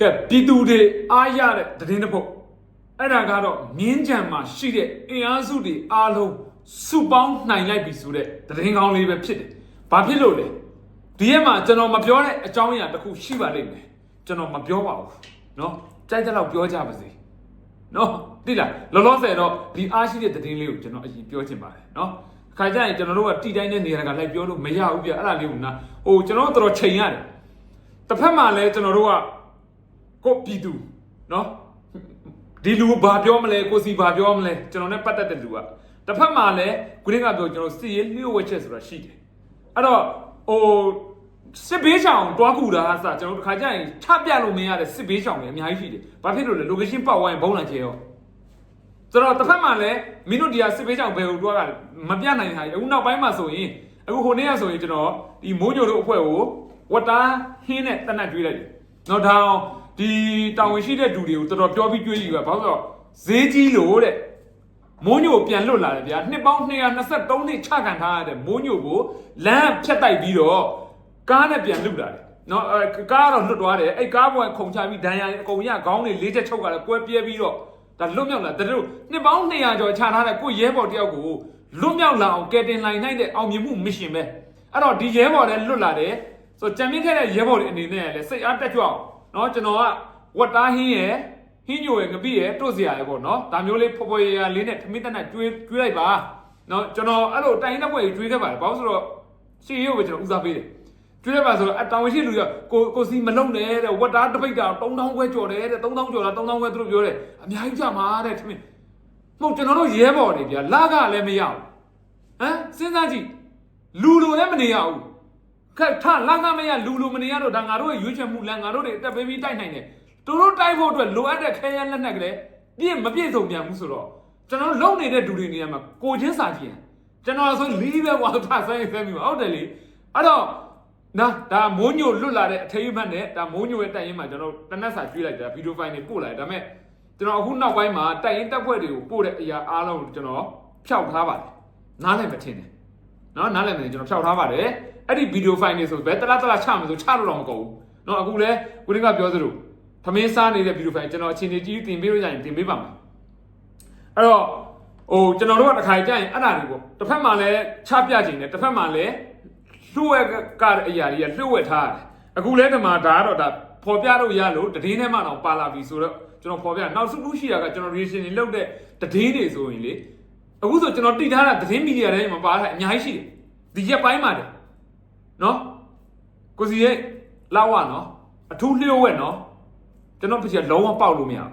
ကဲပြည်သူတွေအားရတဲ့သတင်းတစ်ပုဒ်အဲ့ဒါကတော့မြင်းကြံမှာရှိတဲ့အင်အားစုတွေအားလုံးစုပေါင်းနိုင်လိုက်ပြီဆိုတဲ့သတင်းကောင်းလေးပဲဖြစ်တယ်။ဘာဖြစ်လို့လဲ။ဒီရက်မှာကျွန်တော်မပြောတဲ့အကြောင်းအရာတစ်ခုရှိပါလိမ့်မယ်။ကျွန်တော်မပြောပါဘူး။နော်။ကြိုက်တဲ့လောက်ပြောကြပါစေ။နော်။သိလား။လောလောဆယ်တော့ဒီအားရှိတဲ့သတင်းလေးကိုကျွန်တော်အရင်ပြောချင်ပါတယ်နော်။ခါကြရင်ကျွန်တော်တို့ကတိတိုင်းတဲ့နေရာကလိုက်ပြောလို့မရဘူးပြအဲ့ဒါလေးကိုနာဟိုကျွန်တော်တို့တော်တော်ချိန်ရတယ်။တစ်ဖက်မှာလည်းကျွန်တော်တို့က ကိုပြည်သူနော်ဒီလူဘာပြောမလဲကိုစီဘာပြောမလဲကျွန်တော်နဲ့ပတ်သက်တဲ့လူကတစ်ဖက်မှာလည်းခုနကပြောကျွန်တော်စီရေးလျှို့ဝှက်ချက်ဆိုတာရှိတယ်အဲ့တော့ဟိုစစ်ဘေးချောင်တွားကူတာဟာစကျွန်တော်တို့တစ်ခါကျရင်ချပြလို့မရတဲ့စစ်ဘေးချောင်တွေအများကြီးရှိတယ်ဘာဖြစ်လို့လဲ location ပောက်ဝိုင်းဘုံလာချေရောဆိုတော့တစ်ဖက်မှာလည်းမင်းတို့ဒီဟာစစ်ဘေးချောင်ဘယ်ကိုတွားကမပြနိုင်တာအခုနောက်ပိုင်းမှာဆိုရင်အခုဟိုနေ့ကဆိုရင်ကျွန်တော်ဒီမိုးညိုတို့အဖွဲ့ကိုဝတ်တာဟင်းနဲ့တက်နတ်ကျွေးလိုက်တယ်နော်ဒါအောင် ဒီတာဝန်ရှိတဲ့လူတွေကိုတော်တော်ပြောပြီးကြွေးယူပါဘာလို့လဲဆိုတော့ဈေးကြီးလို့တဲ့မိုးညိုပြန်လွတ်လာတယ်ဗျာနှစ်ပေါင်း223နှစ်ချခံထားရတဲ့မိုးညိုကိုလမ်းဖြတ်တိုက်ပြီးတော့ကားနဲ့ပြန်လွတ်လာတယ်နော်အဲကားကတော့လွတ်သွားတယ်အဲ့ကားပေါ်ခုံချပြီးဒဏ်ရာအကုန်ရခေါင်းတွေလေးချက်ချုပ်ကြတယ်ကွဲပြဲပြီးတော့ဒါလွတ်မြောက်လာတတို့နှစ်ပေါင်း200ကျော်ချထားတဲ့ကိုရဲဘော်တယောက်ကိုလွတ်မြောက်လာအောင်ကယ်တင်လိုက်နိုင်တဲ့အောင်မြင်မှုမရှင်ပဲအဲ့တော့ဒီရဲဘော်လည်းလွတ်လာတယ်ဆိုကြံမြင့်ခဲ့တဲ့ရဲဘော်တွေအနေနဲ့လည်းစိတ်အားတက်ကြွအောင် နော်ကျွန်တော်ကဝတ်သားဟင်းရဲ့ဟင်းညိုရဲ့ငပိရဲ့တို့စရာရဲ့ပေါ့နော်ဒါမျိုးလေးဖော်ဖော်ရရလေးနဲ့ထမင်းတက်နဲ့ကျွေးကျွေးလိုက်ပါနော်ကျွန်တော်အဲ့လိုတိုင်းတဲ့ဘွဲကြီးကျွေးခဲ့ပါတယ်ဘာလို့ဆိုတော့ရှေ့ရုပ်ပဲကျွန်တော်ဦးစားပေးတယ်ကျွေးရပါဆိုတော့အတောင်ရှိလူရကိုကိုစီမလုံနဲ့တဲ့ဝတ်သားတစ်ပိတ်တာ3000ခွဲကျော်တယ်တဲ့3000ကျော်လား3000ခွဲသူတို့ပြောတယ်အများကြီးကြမှာတဲ့ထမင်းမဟုတ်ကျွန်တော်တို့ရဲဘော်တွေဗျာလာကလည်းမရဘူးဟမ်စဉ်းစားကြည့်လူလိုလည်းမနေရဘူး ခက်ထလာကမရလူလူမနေရတော့ဒါငါတို့ရဲ့ရွေးချယ်မှုလမ်းငါတို့တွေအသက်ပေးပြီးတိုက်နိုင်တယ်သူတို့တိုက်ဖို့အတွက်လိုအပ်တဲ့ခဲယမ်းလက်နက်ကလေးပြည့်မပြည့်စုံပြန်ဘူးဆိုတော့ကျွန်တော်လုံနေတဲ့ဒူတွေနေရာမှာကိုချင်းစာကြည့်ရင်ကျွန်တော်ဆိုလီးပဲဝါထဆိုင်ဆဲမိပါဟုတ်တယ်လေအဲ့တော့နာဒါမိုးညိုလွတ်လာတဲ့အထိမ်းအမှတ်နဲ့ဒါမိုးညိုရဲ့တိုက်ရင်မှာကျွန်တော်တနက်စာကျွေးလိုက်တာဗီဒီယိုဖိုင်တွေပို့လိုက်ဒါပေမဲ့ကျွန်တော်အခုနောက်ပိုင်းမှာတိုက်ရင်တက်ဖွဲ့တွေကိုပို့တဲ့အရာအားလုံးကိုကျွန်တော်ဖျောက်ထားပါတယ်နားလည်မထင်တယ်နော်နားလည်မယ်ကျွန်တော်ဖြောက်ထားပါတယ်အဲ့ဒီဗီဒီယိုဖိုင်တွေဆိုဘယ်တလားတလားချမယ်ဆိုချလို့တော့မကုန်ဘူးနော်အခုလဲကိုရင်းကပြောသလိုသမင်းစားနေတဲ့ဗီဒီယိုဖိုင်ကျွန်တော်အချိန်ကြီးတင်ပေးလို့ရရင်တင်ပေးပါမယ်အဲ့တော့ဟိုကျွန်တော်တို့ကတစ်ခါကြာရင်အဲ့ဒါတွေပေါ့တစ်ဖက်မှာလည်းချပြခြင်းနဲ့တစ်ဖက်မှာလည်းလှုပ်ဝက်ကအရာတွေကလှုပ်ဝက်ထားတယ်အခုလဲဒီမှာဒါကတော့ဒါပေါ်ပြလို့ရလို့တည်င်းထဲမှာတော့ပါလာပြီဆိုတော့ကျွန်တော်ပေါ်ပြနောက်စုလူရှိတာကကျွန်တော် reaction တွေလုပ်တဲ့တည်င်းတွေဆိုရင်လေအခုဆိုကျွန်တော်တိထားတာသတင်းမီဒီယာတွေမှာပါလာအများကြီးရှိတယ်ဒီရက်ပိုင်းမှာတယ် နော်ကိုစီရဲ့လောက်ရနော်အထူးလျှို့ဝဲနော်ကျွန်တော်ပြချင်လုံးဝပေါက်လို့မရဘူး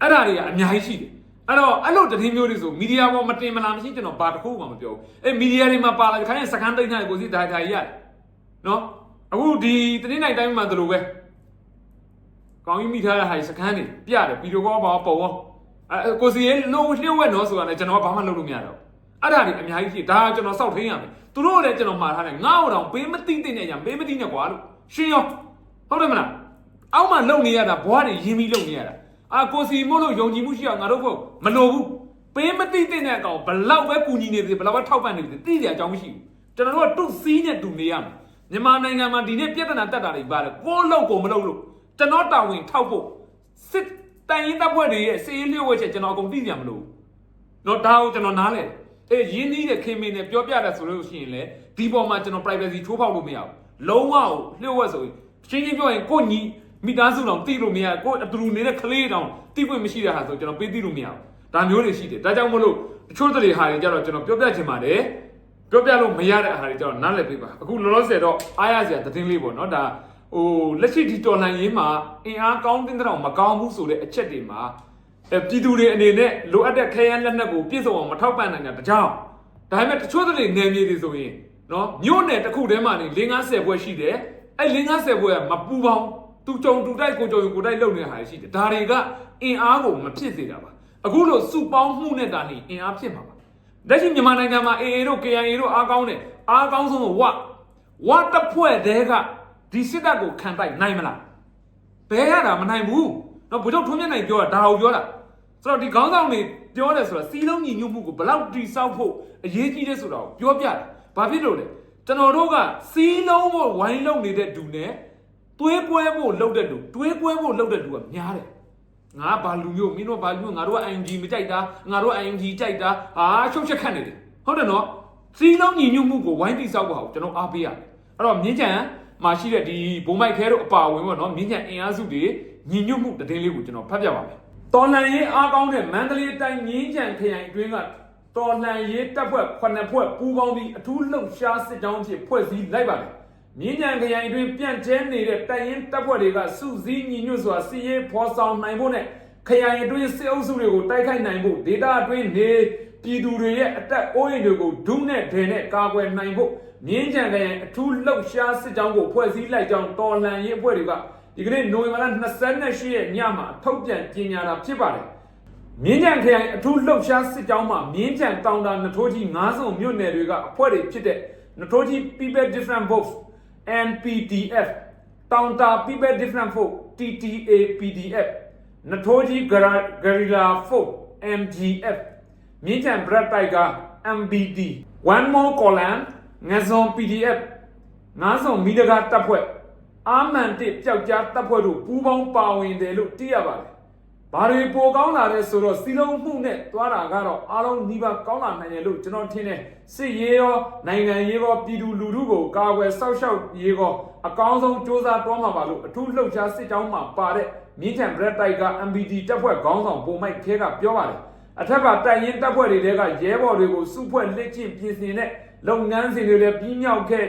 အဲ့ဒါတွေကအများကြီးရှိတယ်အဲ့တော့အဲ့လိုသတင်းမျိုးတွေဆိုမီဒီယာပေါ်မတင်မလားမရှိကျွန်တော်ဘာတစ်ခုမှမပြောဘူးအဲ့မီဒီယာတွေမှာပါလာခိုင်းစကန်တိတ်နိုင်ကိုစီဒါဒါကြီးရတယ်နော်အခုဒီသတင်းနိုင်တိုင်းမှာတလို့ပဲကောင်းကြီးမိထားတဲ့ဟာစကန်တွေပြတယ်ဗီဒီယိုကောပါပေါ်ပေါ်အဲကိုစီရဲ့လိုလျှို့ဝက်နော်ဆိုတာလည်းကျွန်တော်ကဘာမှလုပ်လို့မရတော့အဲ့ဒါတွေအများကြီးဖြစ်ဒါကကျွန်တော်စောက်ထိန်ရမယ် သူတို့လည်းကျွန်တော်မှားထားတယ်ငါ့ဟိုတောင်ပေးမသိတဲ့နေကြပေးမသိနဲ့ကွာလို့ရှင်းရောဟုတ်တယ်မလားအောက်မှာလုံနေရတာဘွားတွေရင်းပြီးလုံနေရတာအာကိုစီမို့လို့ယုံကြည်မှုရှိအောင်ငါတို့ဖို့မလိုဘူးပေးမသိတဲ့အကောင်ဘလောက်ပဲကူညီနေသေးဘလောက်ပဲထောက်ပံ့နေသေးသိတဲ့အကြောင်းမရှိဘူးကျွန်တော်တို့ကတုတ်စီးနဲ့တူနေရမယ်မြန်မာနိုင်ငံမှာဒီနေ့ပြဿနာတက်တာတွေပါတယ်ကိုလောက်ကိုမလောက်လို့ကျွန်တော်တာဝန်ထောက်ဖို့စစ်တိုင်ရင်တပ်ဖွဲ့တွေရဲ့စီးရေးလျှို့ဝှက်ချက်ကျွန်တော်အကုန်သိကြမလို့တော့ဒါကိုကျွန်တော်နားလဲ အေးရင်းနှီးတဲ့ခင်မင်းနဲ့ပြောပြတယ်ဆိုလို့ရှိရင်လေဒီပေါ်မှာကျွန်တော် privacy ချိုးဖောက်လို့မရဘူးလုံးဝလျှို့ဝှက်ဆိုရင်ရှင်းရှင်းပြောရင်ကိုညီမိသားစုတောင်သိလို့မရကိုအတူတူနေတဲ့ကလေးတောင်သိခွင့်မရှိတဲ့ဟာဆိုကျွန်တော်ပေးသိလို့မရဘူးဒါမျိုးတွေရှိတယ်ဒါကြောင့်မလို့တချို့တွေဟာတွေကြတော့ကျွန်တော်ပြောပြချင်ပါတယ်ပြောပြလို့မရတဲ့အားတွေကြတော့နားလည်ပေးပါအခုလောလောဆယ်တော့အားရစရာသတင်းလေးပေါ့နော်ဒါဟိုလက်ရှိဒီတော်လှန်ရေးမှာအင်အားကောင်းတဲ့တောင်မကောင်းဘူးဆိုတဲ့အချက်တွေမှာအဲ ပြည်သူတွေအနေနဲ့လိုအပ်တဲ့ခဲယမ်းလက်နက်ကိုပြည့်စုံအောင်မထောက်ပံ့နိုင်တာတကြောင်ဒါပေမဲ့တချို့တွေနယ်မြေတွေဆိုရင်နော်မြို့နယ်တစ်ခုတည်းမှာနေ၄50ဘွဲရှိတယ်အဲ၄50ဘွဲကမပူပေါင်းသူကြုံတူတိုက်ကိုကြုံကိုတိုက်လုံနေတာဟာရှိတယ်ဒါတွေကအင်အားကိုမဖြစ်စေတာပါအခုလိုစုပေါင်းမှုနဲ့တာနေအင်အားဖြစ်မှာပါလက်ရှိမြန်မာနိုင်ငံမှာ AA တို့ KIA တို့အားကောင်းတယ်အားကောင်းဆုံးကဝဝတပ်ဖွဲ့တဲကဒီစစ်တပ်ကိုခံတိုက်နိုင်မလားဘယ်ရတာမနိုင်ဘူး တော့ဘုရားထွန်းမြတ်နိုင်ပြောတာဒါကိုပြောတာဆိုတော့ဒီခေါင်းဆောင်တွေပြောတယ်ဆိုတာစီလုံးညီညွတ်မှုကိုဘယ်လောက်တိဆောက်ဖို့အရေးကြီးလဲဆိုတာကိုပြောပြတယ်ဘာဖြစ်လို့လဲကျွန်တော်တို့ကစီလုံးဖို့ဝိုင်းလုံးနေတဲ့ဒူနဲ့သူသွေးကွဲဖို့လှုပ်တဲ့လူသွေးကွဲဖို့လှုပ်တဲ့လူကများတယ်ငါဘာလူမျိုးမင်းတို့ဘာလူမျိုးငါတို့က IMG မကြိုက်တာငါတို့က IMG ကြိုက်တာဟာရှုပ်ချက်ခတ်နေတယ်ဟုတ်တယ်နော်စီလုံးညီညွတ်မှုကိုဝိုင်းတိဆောက်ပါအောင်ကျွန်တော်အားပေးရတယ်အဲ့တော့မြင်းကြံမှာရှိတဲ့ဒီဘုံမိုက်ခဲတို့အပါအဝင်ပေါ့နော်မြင်းကြံအင်အားစုတွေ ညီညွတ်မှုတည်င်းလေးကိုကျွန်တော်ဖတ်ပြပါမယ်တော်လန်ရေးအားကောင်းတဲ့မန္တလေးတိုင်းမြင်းကြံခရိုင်အတွင်းကတော်လန်ရေးတပ်ဖွဲ့ခုနှစ်ဖွဲ့ပူးပေါင်းပြီးအထူးလှုပ်ရှားစစ်ကြောင်းအဖြစ်ဖွဲ့စည်းလိုက်ပါတယ်မြင်းကြံခရိုင်အတွင်းပြန့်ကျဲနေတဲ့တပ်ရင်းတပ်ဖွဲ့တွေကစုစည်းညီညွတ်စွာစီရေးဖော်ဆောင်နိုင်ဖို့နဲ့ခရိုင်အတွင်းစစ်အုပ်စုတွေကိုတိုက်ခိုက်နိုင်ဖို့ဒေသအတွင်းနေပြည်သူတွေရဲ့အတက်အိုးအိမ်တွေကိုဒုနဲ့ဒဲနဲ့ကာကွယ်နိုင်ဖို့မြင်းကြံခရိုင်အထူးလှုပ်ရှားစစ်ကြောင်းကိုဖွဲ့စည်းလိုက်ကြောင်းတော်လှန်ရေးအဖွဲ့တွေက ဒီကနေ့နိုဝင်ဘာလ28ရက်ညမှာထုတ်ပြန်ကြေညာတာဖြစ်ပါတယ်မြင်းကြံခရိုင်အထူးလှုပ်ရှားစစ်ကြောင်းမှာမြင်းကြံတောင်တာနထိုးကြီး9စုံမြို့နယ်တွေကအဖွဲ့တွေဖြစ်တဲ့နထိုးကြီး People Different Votes NPDF တောင်တာ People Different Vote TTA PDF နထိုးကြီး Guerrilla Vote MGF မြင်းကြံ Brad Tiger MBD One More Column ငဇွန် PDF ငါးစုံမီတကာတပ်ဖွဲ့ အာမန်တစ်ပျောက်ကြားတပ်ဖွဲ့တို့ပူးပေါင်းပါဝင်တယ်လို့သိရပါတယ်။ဘာတွေပိုကောင်းလာလဲဆိုတော့စီလုံးမှုနဲ့သွားတာကတော့အားလုံးနှီးပါကောင်းလာနိုင်တယ်လို့ကျွန်တော်ထင်တယ်။စစ်ရေးရောနိုင်ငံရေးရောပြည်သူလူထုကိုကာကွယ်စောင့်ရှောက်ရေးရောအကောင်းဆုံးစ조사တွားမှာပါလို့အထူးလှုပ်ရှားစစ်ကြောင်းမှာပါတဲ့မြင်းထန်ဘရက်တိုက်က MBD တပ်ဖွဲ့ခေါင်းဆောင်ပုံမိုက်ခဲကပြောပါတယ်။အထက်ကတိုင်ရင်တပ်ဖွဲ့တွေကရဲဘော်တွေကိုစုဖွဲ့လက်ကျင့်ပြင်ဆင်တဲ့လုပ်ငန်းစဉ်တွေလည်းပြီးမြောက်ခဲ့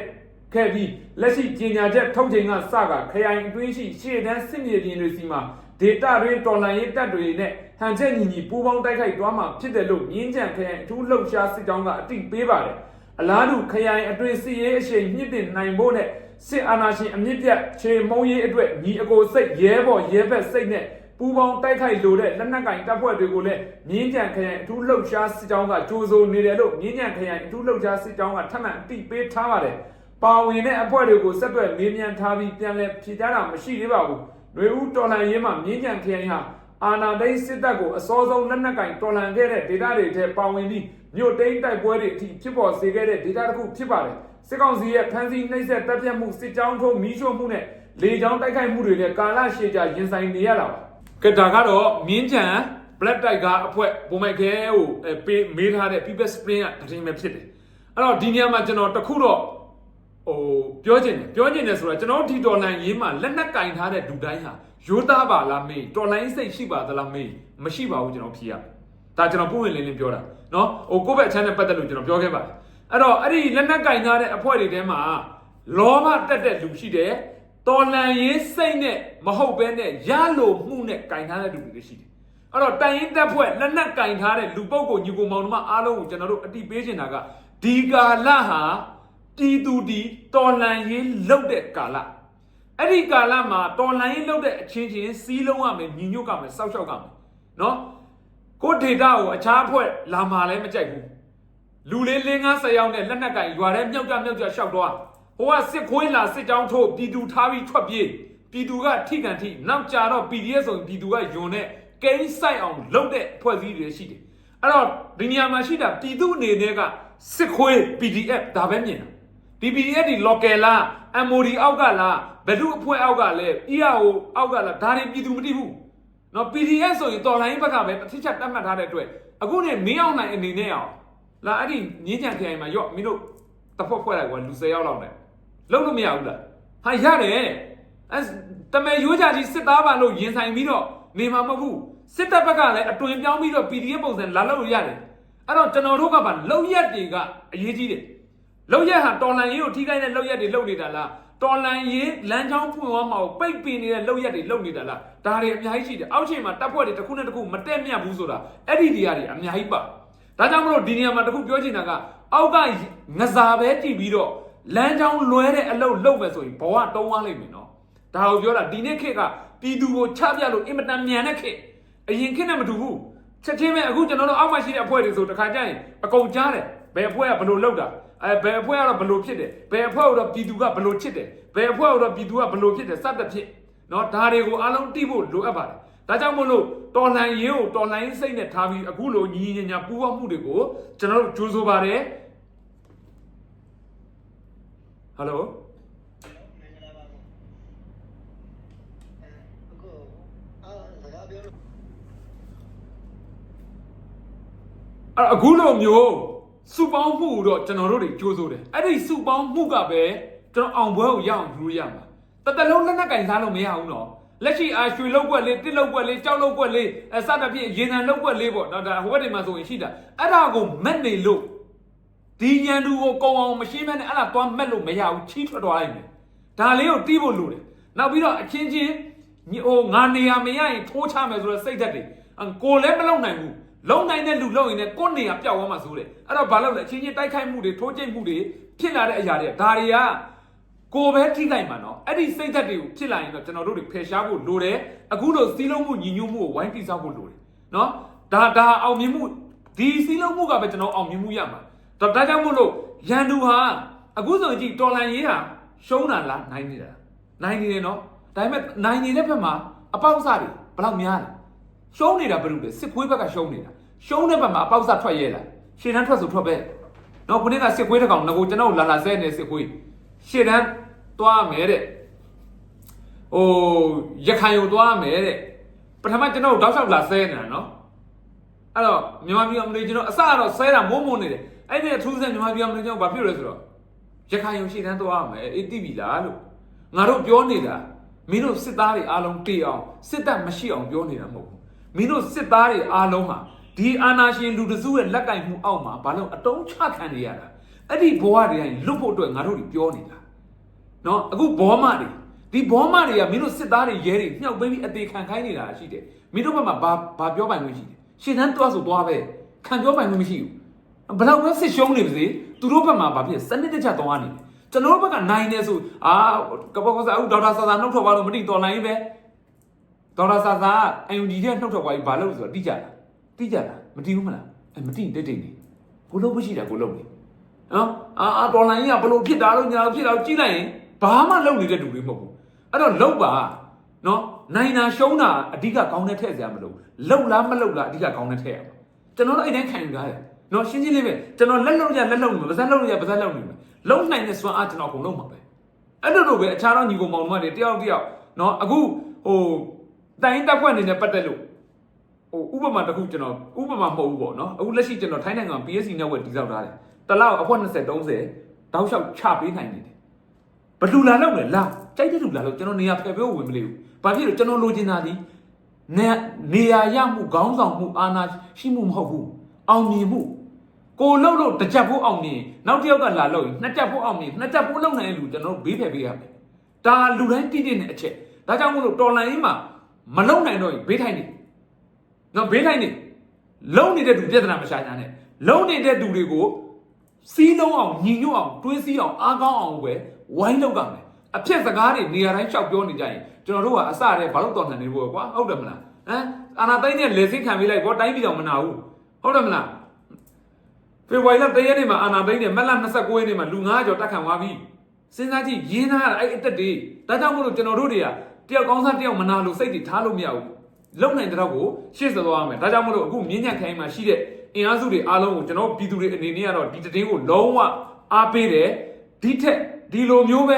ခဲ့ပြီးလက်ရှိကြေညာချက်ထုတ်ချိန်ကစကခရိုင်အတွင်းရှိရှေ့တန်းစစ်မြေပြင်တွေစီမှာဒေတာတွင်တော်လှန်ရေးတပ်တွေနဲ့ဟန်ချက်ညီညီပူးပေါင်းတိုက်ခိုက်သွားမှာဖြစ်တယ်လို့မြင်းကြံခရိုင်အထူးလှုပ်ရှားစစ်ကြောင်းကအတိပေးပါတယ်အလားတူခရိုင်အတွင်းစစ်ရေးအရှိန်မြင့်တင်နိုင်ဖို့နဲ့စစ်အာဏာရှင်အမြင့်ပြတ်ခြေမုံရေးအတွက်ညီအကိုစိတ်ရဲဘော်ရဲဘက်စိတ်နဲ့ပူပေါင်းတိုက်ခိုက်လိုတဲ့လက်နက်ကင်တပ်ဖွဲ့တွေကိုလည်းမြင်းကြံခရိုင်အထူးလှုပ်ရှားစစ်ကြောင်းကကြိုးစိုးနေတယ်လို့မြင်းကြံခရိုင်အထူးလှုပ်ရှားစစ်ကြောင်းကထပ်မံအတိပေးထားပါတယ် ပါဝင်တဲ့အဖွဲ့တွေကိုဆက်သွယ်မေးမြန်းထားပြီးပြန်လည်ဖြေကြားတာမရှိသေးပါဘူး။တွေဦးတော်လှန်ရေးမှာမြင်းကြံခရိုင်ဟာအာနာဒိန်းစစ်တပ်ကိုအစောဆုံးလက်နက်ကင်တော်လှန်ခဲ့တဲ့ဒေသတွေထဲပါဝင်ပြီးမြို့တိန်းတိုက်ပွဲတွေအထိဖြစ်ပေါ်စေခဲ့တဲ့ဒေသတစ်ခုဖြစ်ပါတယ်။စစ်ကောင်စီရဲ့ဖမ်းဆီးနှိပ်စက်တပ်ဖြတ်မှုစစ်ကြောင်းထိုးမီးရှို့မှုနဲ့လေကြောင်းတိုက်ခိုက်မှုတွေနဲ့ကာလရှည်ကြာရင်ဆိုင်နေရတာပါ။ကဒါကတော့မြင်းကြံ Black Tiger အဖွဲ့ပုံမိုက်ခဲကိုပေးမေးထားတဲ့ People Spring ကတရင်ပဲဖြစ်တယ်။အဲ့တော့ဒီနေရာမှာကျွန်တော်တခုတော့ ဟိုပြောချင်တယ်ပြောချင်တယ်ဆိုတာကျွန်တော်ဒီတော်လိုင်းရေးမှာလက်နက်ကင်ထားတဲ့ဒူတိုင်းဟာရိုးသားပါလားမေးတော်လိုင်းစိတ်ရှိပါသလားမေးမရှိပါဘူးကျွန်တော်ဖြေရဒါကျွန်တော်ပုံဝင်လင်းလင်းပြောတာเนาะဟိုကိုယ့်ဘက်အချမ်းနဲ့ပတ်သက်လို့ကျွန်တော်ပြောခဲ့ပါတယ်အဲ့တော့အဲ့ဒီလက်နက်ကင်ထားတဲ့အဖွဲ့တွေထဲမှာလောဘတက်တဲ့လူရှိတယ်တော်လန်ရေးစိတ်နဲ့မဟုတ်ဘဲနဲ့ရလို့မှုနဲ့ကင်ထားတဲ့လူတွေရှိတယ်အဲ့တော့တိုင်ရင်တက်ဖွဲ့လက်နက်ကင်ထားတဲ့လူပုတ်ကိုညီကိုမောင်နှမအားလုံးကိုကျွန်တော်တို့အတိပေးချင်တာကဒီကာလဟာ ပြည်သူဒီတော်လန်ရေးလုတ်တဲ့ကာလအဲ့ဒီကာလမှာတော်လန်ရေးလုတ်တဲ့အချင်းချင်းစီးလုံးရမယ်ညီညွတ်ကမယ်စောက်ရှောက်ကမယ်နော်ကိုဒေတာကိုအခြားအဖွဲ့လာမှလည်းမကြိုက်ဘူးလူလေးလင်းငါဆယ်ယောက်နဲ့လက်နက်ကင်ရွာထဲမြောက်ကြမြောက်ကြရှောက်တော့ဟိုကစစ်ခွေးလာစစ်ကြောင်းထိုးပြည်သူထားပြီးထွက်ပြေးပြည်သူကထိကန်ထိနောက်ကြတော့ PDF ဆိုရင်ပြည်သူကယွန်နဲ့ကိန်းဆိုင်အောင်လုပ်တဲ့ဖွဲ့စည်းတွေရှိတယ်အဲ့တော့ဒီနေရာမှာရှိတာပြည်သူအနေနဲ့ကစစ်ခွေး PDF ဒါပဲမြင်တာ PPAD local လား MOD အောက်ကလားဘလူအဖွဲ့အောက်ကလဲ EAO အောက်ကလားဒါတွေပြည်သူမသိဘူးနော် PDF ဆိုရင်တော်လိုင်းဘက်ကပဲတစ်ချက်တတ်မှတ်ထားတဲ့အတွက်အခုနေမင်းအောင်နိုင်အနေနဲ့အောင်လာအဲ့ဒီညင်းကြံခရိုင်မှာရော့မင်းတို့တဖွက်ဖွဲ့လိုက်ကွာလူ၁၀ယောက်လောက်နဲ့လုံးလို့မရဘူးလားဟာရတယ်အဲတမယ်ရိုးကြကြီးစစ်သားပါလို့ရင်ဆိုင်ပြီးတော့နေမှာမဟုတ်ဘူးစစ်တပ်ဘက်ကလည်းအတွင်ပြောင်းပြီးတော့ PDF ပုံစံလာလို့ရတယ်အဲ့တော့ကျွန်တော်တို့ကပါလုံရက်တွေကအရေးကြီးတယ် လောက်ရက်ဟာတော်လန်ရေးကိုထိခိုက်တဲ့လောက်ရက်တွေလုပ်နေတာလားတော်လန်ရေးလမ်းကြောင်းဖွင့်သွားမှာကိုပိတ်ပင်နေတဲ့လောက်ရက်တွေလုပ်နေတာလားဒါတွေအများကြီးရှိတယ်အောက်ချိန်မှာတပ်ဖွဲ့တွေတစ်ခုနဲ့တစ်ခုမတက်မြတ်ဘူးဆိုတာအဲ့ဒီနေရာတွေအများကြီးပါဒါကြောင့်မလို့ဒီနေရာမှာတစ်ခုပြောချင်တာကအောက်ကငစားပဲကြည့်ပြီးတော့လမ်းကြောင်းလွဲတဲ့အလုပ်လုပ်မယ်ဆိုရင်ဘဝတုံးသွားလိမ့်မယ်နော်ဒါကိုပြောတာဒီနေ့ခေတ်ကပြည်သူကိုချပြလို့အင်မတန်မြန်တဲ့ခေတ်အရင်ခေတ်နဲ့မတူဘူးချက်ချင်းပဲအခုကျွန်တော်တို့အောက်မှာရှိတဲ့အဖွဲ့တွေဆိုတခါကျရင်အကုန်ကြားတယ်ဘယ်အဖွဲ့ကဘယ်လိုလုပ်တာ အဲဘယ်အဖွဲ့ကတော့ဘလို့ဖြစ်တယ်ဘယ်အဖွဲ့ကတော့ပြည်သူကဘလို့ဖြစ်တယ်ဘယ်အဖွဲ့ကတော့ပြည်သူကဘလို့ဖြစ်တယ်စသဖြင့်เนาะဒါတွေကိုအလုံးတိဖို့လိုအပ်ပါတယ်ဒါကြောင့်မို့လို့တော်လှန်ရေးကိုတော်လှန်ရေးစိတ်နဲ့ထားပြီးအခုလိုညီညီညာပူးပေါင်းမှုတွေကိုကျွန်တော်တို့ကြိုးဆိုပါတယ်ဟယ်လိုအခုလိုမျိုး စုပေါင်းမှုကိုတော့ကျွန်တော်တို့တွေကြိုးစိုးတယ်အဲ့ဒီစုပေါင်းမှုကပဲကျွန်တော်အောင်ပွဲကိုရအောင်ယူလို့ရမှာတတလုံးလက်နက်ကင်စားလို့မရဘူးနော်လက်ရှိအာရွှေလောက်ွက်လေးတစ်လောက်ွက်လေးကြောက်လောက်ွက်လေးအစတပြည့်ရေနံလောက်ွက်လေးပေါ့နော်ဒါဟိုဘက်တွေမှာဆိုရင်ရှိတာအဲ့ဒါကိုမက်နေလို့ဒီညံသူကိုကုံအောင်မရှင်းမဲနဲ့အဲ့ဒါသွားမက်လို့မရဘူးချီးထွက်သွားလိုက်မယ်ဒါလေးကိုတီးဖို့လိုတယ်နောက်ပြီးတော့အချင်းချင်းညဟိုငါနေရမရရင်ထိုးချမယ်ဆိုတော့စိတ်သက်တယ်အကိုလည်းမလုံနိုင်ဘူး လုံနိုင်တဲ့လူလုံရင်လည်းကိုယ့်နေရာပျောက်သွားမှဆိုတယ်အဲ့တော့ဘာလို့လဲအချင်းချင်းတိုက်ခိုက်မှုတွေထိုးကျိတ်မှုတွေဖြစ်လာတဲ့အရာတွေဒါတွေကကိုယ်ပဲထိလိုက်မှာနော်အဲ့ဒီစိတ်သက်တွေကိုဖြစ်လာရင်တော့ကျွန်တော်တို့တွေဖယ်ရှားဖို့လိုတယ်အခုလိုစီးလုံးမှုညီညွတ်မှုကိုဝိုင်းတိစောက်ဖို့လိုတယ်နော်ဒါဒါအောင်မြင်မှုဒီစီးလုံးမှုကပဲကျွန်တော်အောင်မြင်မှုရမှာဒါဒါကြောင့်မို့လို့ရန်သူဟာအခုဆိုရင်ကြည့်တော်လန်ရေးဟာရှုံးတာလားနိုင်နေတာလားနိုင်နေတယ်နော်ဒါပေမဲ့နိုင်နေတဲ့ဘက်မှာအပေါက်အစတွေဘယ်လောက်များလဲ ရှုံးနေတာဘယ်လိုလဲစစ်ခွေးဘက်ကရှုံးနေတာရှုံးတဲ့ဘက်မှာအပေါက်စထွက်ရဲလားရှေ့တန်းထွက်ဆိုထွက်ပဲနော်ခုနေ့ကစစ်ခွေးတစ်ကောင်ငကိုကျွန်တော်လာလာဆဲနေစစ်ခွေးရှေ့တန်းသွားမယ်တဲ့ဟိုရခိုင်ကိုသွားမယ်တဲ့ပထမကျွန်တော်တောက်လျှောက်လာဆဲနေတာနော်အဲ့တော့မြန်မာပြည်အမလေးကျွန်တော်အစကတော့ဆဲတာမိုးမိုးနေတယ်အဲ့ဒီအထူးဆန်းမြန်မာပြည်အမလေးကျွန်တော်ဘာဖြစ်လဲဆိုတော့ရခိုင်ကိုရှေ့တန်းသွားမယ်အေးတိပြီလားလို့ငါတို့ပြောနေတာမင်းတို့စစ်သားတွေအားလုံးတေအောင်စစ်တပ်မရှိအောင်ပြောနေတာမဟုတ်ဘူး မင်းတို့စစ်သားတွေအားလုံးဟာဒီအာနာရှင်လူတစုရဲ့လက်ကင်မှုအောက်မှာဘာလို့အတုံးချခံနေရတာအဲ့ဒီဘဝတွေတိုင်းလွတ်ဖို့အတွက်ငါတို့တွေပြောနေတာနော်အခုဘောမတွေဒီဘောမတွေကမင်းတို့စစ်သားတွေရဲတွေညှောက်ပေးပြီးအသေးခံခိုင်းနေတာရှိတယ်မင်းတို့ဘက်မှာဘာဘာပြောပိုင်ခွင့်ရှိတယ်ရှင်တန်းတွားဆိုတွားပဲခံပြောပိုင်ခွင့်မရှိဘူးဘယ်တော့မှစစ်ရှုံးနေပါစေသူတို့ဘက်မှာဘာဖြစ်စနစ်တကျတွားနေတယ်ကျွန်တော်တို့ဘက်ကနိုင်နေဆိုအာကပောကစားအခုဒေါက်တာဆာဆာနှုတ်ထွက်သွားလို့မသိတော်နိုင်ပဲ ဒေါက်တာဆာဆာအယုံဒီတဲ့နှုတ်ထွက်သွားပြီးဘာလုပ်လို့ဆိုတော့တိကြတာတိကြတာမတိဘူးမလားအဲမတိတိတ်တိတ်နေကိုလုံးမရှိတာကိုလုံးနေနော်အာအာတော်လိုင်းကြီးကဘလို့ဖြစ်တာလို့ညာလို့ဖြစ်တာလို့ကြည့်လိုက်ရင်ဘာမှလုပ်နေတဲ့လူတွေမဟုတ်ဘူးအဲ့တော့လုံပါနော်နိုင်တာရှုံးတာအဓိကကောင်းတဲ့ထည့်စရာမလိုလုံလားမလုံလားအဓိကကောင်းတဲ့ထည့်ရမှာကျွန်တော်တို့အဲ့တိုင်းခံယူထားတယ်နော်ရှင်းရှင်းလေးပဲကျွန်တော်လက်လုံရလက်လုံနေပါဇက်လုံရပါဇက်လုံနေမယ်လုံနိုင်တဲ့စွမ်းအားကျွန်တော်အကုန်လုံးမှာပဲအဲ့လိုလိုပဲအခြားသောညီကောင်မောင်မတွေတယောက်တယောက်နော်အခုဟို တိုင်းတက်ဖွဲ့အနေနဲ့ပတ်သက်လို့ဟိုဥပမာတစ်ခုကျွန်တော်ဥပမာမဟုတ်ဘူးပေါ့နော်အခုလက်ရှိကျွန်တော်ထိုင်းနိုင်ငံ PSC network တည်ဆောက်ထားတယ်တလောက်အဖွဲ20 30တောက်လျှောက်ချပေးနိုင်နေတယ်ဘလူလာလောက်လေလာကြိုက်တဲ့လူလာလို့ကျွန်တော်နေရာဖယ်ပေးဖို့ဝင်မလေးဘူးဘာဖြစ်လို့ကျွန်တော်လိုချင်တာဒီနေနေရာရမှုခေါင်းဆောင်မှုအာဏာရှိမှုမဟုတ်ဘူးအောင်မြင်မှုကိုလှုပ်လို့တစ်ချက်ဖို့အောင်မြင်နောက်တစ်ယောက်ကလာလို့နှစ်ချက်ဖို့အောင်မြင်နှစ်ချက်ဖို့လုပ်နိုင်တဲ့လူကျွန်တော်ဘေးဖယ်ပေးရမယ်ဒါလူတိုင်းတည်တည်နေအချက်ဒါကြောင့်မို့လို့တော်လန်ရေးမှာ မလုံနိုင်တော့ရင်ဘေးထိုင်နေနော်ဘေးထိုင်နေလုံနေတဲ့သူပြဿနာမရှာကြနဲ့လုံနေတဲ့သူတွေကိုစီးလုံးအောင်ညီညွတ်အောင်တွင်းစည်းအောင်အားကောင်းအောင်ပဲဝိုင်းလုပ်ကြမယ်အဖြစ်စကားတွေနေရာတိုင်းလျှောက်ပြောနေကြရင်ကျွန်တော်တို့ကအစတဲ့ဘာလို့တော်လှန်နေဖို့ကွာဟုတ်တယ်မလားဟမ်အာနာသိန်းနဲ့လေစိတ်ခံပေးလိုက်ဘောတိုင်းပြည်တော်မနာဘူးဟုတ်တယ်မလားဖေဖော်ဝါရီလတရက်နေ့မှာအာနာသိန်းနဲ့မက်လ29ရက်နေ့မှာလူ9ကျော်တက်ခံသွားပြီစဉ်းစားကြည့်ရင်းသားအဲ့အသက်တွေဒါကြောင့်မို့လို့ကျွန်တော်တို့တွေက တယောက်ကောင်းစားတယောက်မနာလို့စိတ်တွေထားလို့မရဘူးလုံနိုင်တဲ့တော့ကိုရှေ့ဆက်သွားရမယ်ဒါကြောင့်မို့လို့အခုမြင်းညံခိုင်းမှာရှိတဲ့အင်အားစုတွေအားလုံးကိုကျွန်တော်ပြည်သူတွေအနေနဲ့ကတော့ဒီတည်င်းကိုလုံးဝအားပေးတယ်ဒီထက်ဒီလိုမျိုးပဲ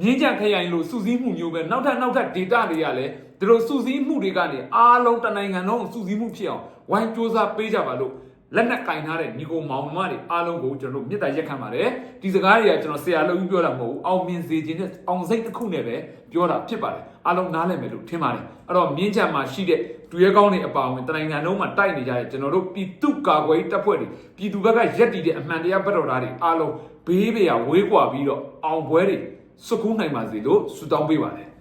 မြင်းကြံခရိုင်လို့စူးစီးမှုမျိုးပဲနောက်ထပ်နောက်ထပ် data တွေကလည်းဒီလိုစူးစီးမှုတွေကနေအားလုံးတနိုင်ငံလုံးစူးစီးမှုဖြစ်အောင်ဝိုင်းစူးစမ်းပေးကြပါလို့ လက်နက်ကင်ထားတဲ့ညီကိုမောင်မတွေအားလုံးကိုကျွန်တော်တို့မြစ်တာရက်ခံပါတယ်ဒီစကားတွေကကျွန်တော်ဆရာလုံးပြောတာမဟုတ်ဘူးအောင်မြင်စေခြင်းနဲ့အောင်စိတ်တစ်ခုနဲ့ပဲပြောတာဖြစ်ပါတယ်အားလုံးနားလည်မယ်လို့ထင်ပါတယ်အဲ့တော့မြင်းချံမှာရှိတဲ့တူရဲကောင်းတွေအပါအဝင်တနိုင်ငံလုံးမှာတိုက်နေကြတဲ့ကျွန်တော်တို့ပြည်သူ့ကာကွယ်ရေးတပ်ဖွဲ့တွေပြည်သူဘက်ကရက်တည်တဲ့အမှန်တရားဘက်တော်သားတွေအားလုံးဘေးပေရာဝေးကွာပြီးတော့အောင်ပွဲတွေစွကူးနိုင်ပါစေလို့ဆုတောင်းပေးပါတယ်